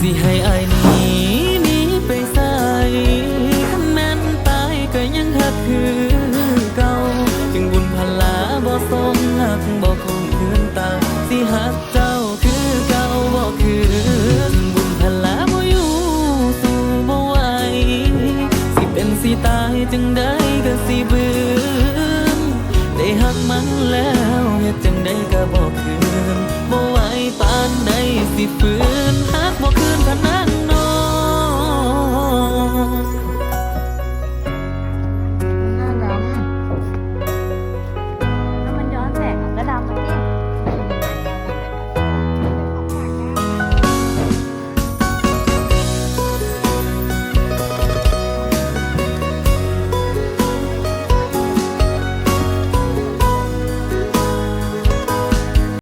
สิให้อายนี้นีไปใส่คันแม่นตายก็ยังหักคือเก่าจึงบุญพลาบ่สมหักบ่คงคืนตาสิหักเจ้าคือเก่าบ่คืนบุญพลาบ่อยู่สู่บ่ไหวสิเป็นสิตายจึงได้ก็สิบืนได้หักมันแล้วเฮ็ดจังได้ก็บ่คืน